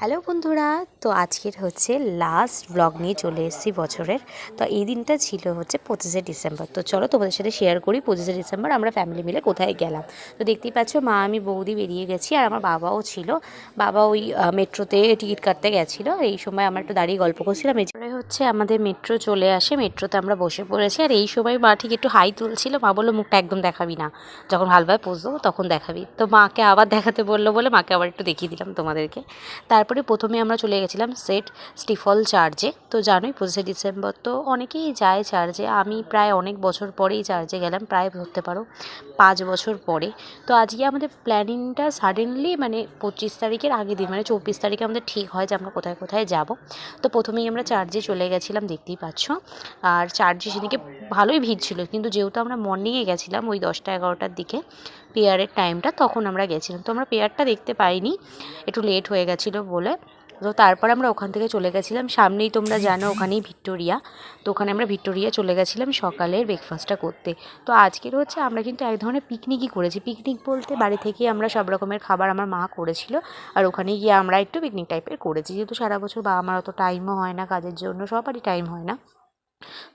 Hello বন্ধুরা, তো আজকের হচ্ছে লাস্ট ব্লগ নিয়ে চলে এসেছি বছরের। তো এই দিনটা ছিল হচ্ছে পঁচিশে ডিসেম্বর। তো চলো তোমাদের সাথে শেয়ার করি পঁচিশে ডিসেম্বর আমরা ফ্যামিলি মিলে কোথায় গেলাম। তো দেখতেই পাচ্ছ মা, আমি, বৌদি বেরিয়ে গেছি আর আমার বাবাও ছিল। বাবা ওই মেট্রোতে টিকিট কাটতে গেছিল। এই সময় আমরা একটু দাঁড়িয়ে গল্প করছিলাম। যে হচ্ছে আমাদের মেট্রো চলে আসে। মেট্রোতে আমরা বসে পড়েছি আর এই সময় মা ঠিক একটু হাই তুলছিল। মা বলল, মুখটা একদম দেখাবি না। যখন ভালোভাবে পোজ দেবো তখন দেখাবি। তো মাকে আবার দেখাতে বলল বলে মাকে আবার একটু দেখিয়ে দিলাম তোমাদেরকে। তারপরে প্রথমে আমরা চলে গেছিলাম সেট স্টিফল চার্চে। তো জানোই পঁচিশে ডিসেম্বর, তো অনেকেই যায় চার্চে। আমি প্রায় অনেক বছর পরেই চার্চে গেলাম, প্রায় ধরতে পারো পাঁচ বছর পরে। তো আজকে আমাদের প্ল্যানিংটা সাডেনলি মানে পঁচিশ তারিখের আগের দিন মানে চব্বিশ তারিখে আমাদের ঠিক হয় যে আমরা কোথায় কোথায় যাব। তো প্রথমেই আমরা চার্জে চলে গেছিলাম, দেখতেই পাচ্ছ। আর চার্জে সেদিকে ভালোই ভিড় ছিল। কিন্তু যেহেতু আমরা মর্নিংয়ে গেছিলাম ওই দশটা এগারোটার দিকে পেয়ারের টাইমটা তখন আমরা গেছিলাম। তো আমরা পেয়ারটা দেখতে পাইনি, একটু লেট হয়ে গেছিল বলে। তো তারপর আমরা ওখান থেকে চলে গেছিলাম। সামনেই তোমরা জানো ওখানেই ভিক্টোরিয়া। তো ওখানে আমরা ভিক্টোরিয়া চলে গেছিলাম সকালের ব্রেকফাস্টটা করতে। তো আজকের হচ্ছে আমরা কিন্তু এক ধরনের পিকনিকই করেছি। পিকনিক বলতে বাড়ি থেকেই আমরা সব রকমের খাবার আমার মা করেছিল। আর ওখানে গিয়ে আমরা একটু পিকনিক টাইপের করেছি। যেহেতু সারা বছর বা আমার অত টাইমও হয় না কাজের জন্য, সবারই টাইম হয় না।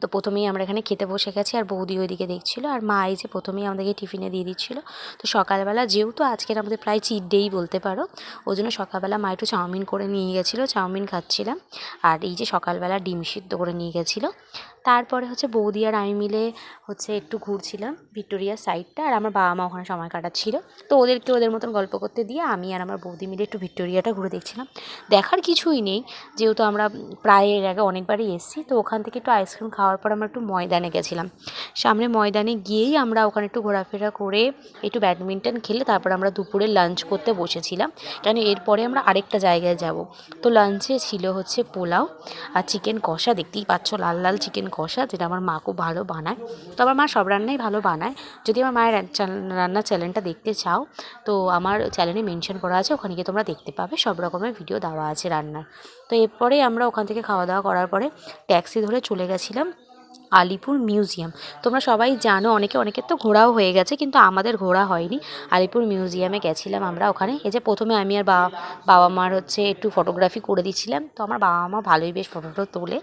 তো প্রথমেই আমরা এখানে খেতে বসে গেছি আর বৌদি ওইদিকে দেখছিলো আর মা এই যে প্রথমেই আমাদেরকে টিফিনে দিয়ে দিচ্ছিল। তো সকালবেলা যেহেতু আজকের আমাদের প্রায় চিট ডেই বলতে পারো ওই জন্য সকালবেলা মা একটু চাউমিন করে নিয়ে গেছিল, চাউমিন খাচ্ছিলাম। আর এই যে সকালবেলা ডিম সিদ্ধ করে নিয়ে গেছিল। তারপরে হচ্ছে বৌদি আর আমি মিলে হচ্ছে একটু ঘুরছিলাম ভিক্টোরিয়ার সাইডটা আর আমার বাবা মা ওখানে সময় কাটাচ্ছিল। তো ওদেরকে ওদের মতন গল্প করতে দিয়ে আমি আর আমার বৌদি মিলে একটু ভিক্টোরিয়াটা ঘুরে দেখছিলাম। দেখার কিছুই নেই, যেহেতু আমরা প্রায় এর আগে অনেকবারই এসেছি, তো ওখান থেকে একটু আইসক্রিম খাওয়ার পর আমরা একটু ময়দানে গেছিলাম। সামনে ময়দানে গিয়েই আমরা ওখানে একটু ঘোরাফেরা করে একটু ব্যাডমিন্টন খেলে তারপর আমরা দুপুরে লাঞ্চ করতে বসেছিলাম। কেন এরপরে আমরা আরেকটা জায়গায় যাব। তো লাঞ্চে ছিল হচ্ছে পোলাও আর চিকেন কষা। দেখতেই পাচ্ছ লাল লাল চিকেন কষা যেটা আমার মা খুব ভালো বানায়। তো আমার মা সব রান্নাই ভালো বানায়। যদি আমার মায়ের রান্নার চ্যানেলটা দেখতে চাও, তো আমার চ্যানেলে মেনশন করা আছে, ওখানে গিয়ে তোমরা দেখতে পাবে। সব রকমের ভিডিও দেওয়া আছে রান্নার। তো এরপরে আমরা ওখান থেকে খাওয়া দাওয়া করার পরে ট্যাক্সি ধরে চলে গেছিলাম আলিপুর মিউজিয়াম। তোমরা সবাই জানো, অনেকে, অনেকের তো ঘোরাও হয়ে গেছে, কিন্তু আমাদের ঘোরা হয়নি। আলিপুর মিউজিয়ামে গেছিলাম আমরা ওখানে। এই যে প্রথমে আমি আর বাবা বাবা মার হচ্ছে একটু ফটোগ্রাফি করে দিচ্ছিলাম। তো আমার বাবা মা ভালোই বেশ ফটোটা তোলে।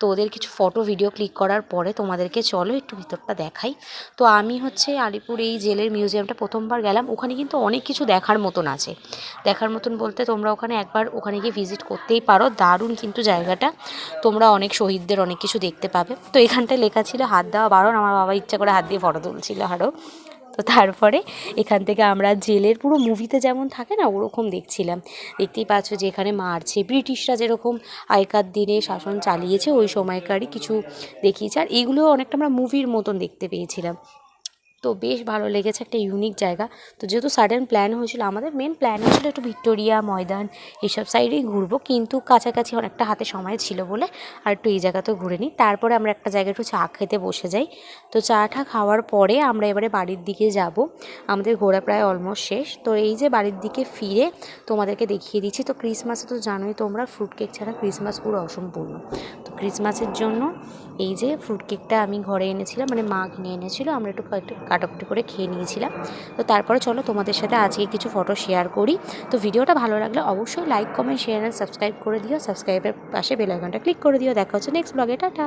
তো ওদের কিছু ফটো ভিডিও ক্লিক করার পরে তোমাদেরকে চলো একটু ভিতরটা দেখাই। তো আমি হচ্ছে আলিপুর এই জেলের মিউজিয়ামটা প্রথমবার গেলাম। ওখানে কিন্তু অনেক কিছু দেখার মতন আছে। দেখার মতন বলতে তোমরা ওখানে একবার ওখানে গিয়ে ভিজিট করতেই পারো। দারুণ কিন্তু জায়গাটা। তোমরা অনেক শহীদদের অনেক কিছু দেখতে পাবে। তো এখানটায় লেখা ছিল, হাত দেওয়া বারণ, আমার বাবা ইচ্ছা করে হাত দিয়ে ফটো তুলছিল আরও তো তারপরে এখান থেকে আমরা জেলের পুরো মুভিতে যেমন থাকে না, ওরকম দেখছিলাম। দেখতেই পাচ্ছ যে এখানে মারছে। ব্রিটিশরা যেরকম আগেকার দিনে শাসন চালিয়েছে, ওই সময়কারই কিছু দেখিয়েছে। আর এগুলো অনেকটা আমরা মুভির মতন দেখতে পেয়েছিলাম। তো বেশ ভালো লেগেছে, একটা ইউনিক জায়গা। তো যেহেতু সাডেন প্ল্যান হয়েছিল, আমাদের মেন প্ল্যান হয়েছিল একটু ভিক্টোরিয়া, ময়দান এইসব সাইডেই ঘুরবো। কিন্তু কাছাকাছি অনেকটা হাতে সময় ছিল বলে আর একটু এই জায়গাতেও ঘুরে নিই তারপরে আমরা একটা জায়গায় একটু চা খেতে বসে যাই। তো চা চাটা খাওয়ার পরে আমরা এবারে বাড়ির দিকে যাব। আমাদের ঘোরা প্রায় অলমোস্ট শেষ। তো এই যে বাড়ির দিকে ফিরে তোমাদেরকে দেখিয়ে দিচ্ছি। তো ক্রিসমাসে তো জানোই তোমরা ফ্রুট কেক ছাড়া ক্রিসমাস পুরো অসম্পূর্ণ। তো ক্রিসমাসের জন্য এই যে ফ্রুট কেকটা আমি ঘরে এনেছিলাম মানে মা কিনে এনেছিল। আমরা একটু কাট- কাটাকুটি করে খেয়ে নিয়েছিলাম। তো তারপরে চলো তোমাদের সাথে আজকে কিছু ফটো শেয়ার করি। তো ভিডিওটা ভালো লাগলে অবশ্যই like comment share and subscribe করে দিও। সাবস্ক্রাইবের পাশে বেলাইকনটা ক্লিক করে দিও। দেখা হচ্ছে নেক্সট ব্লগে টাটা!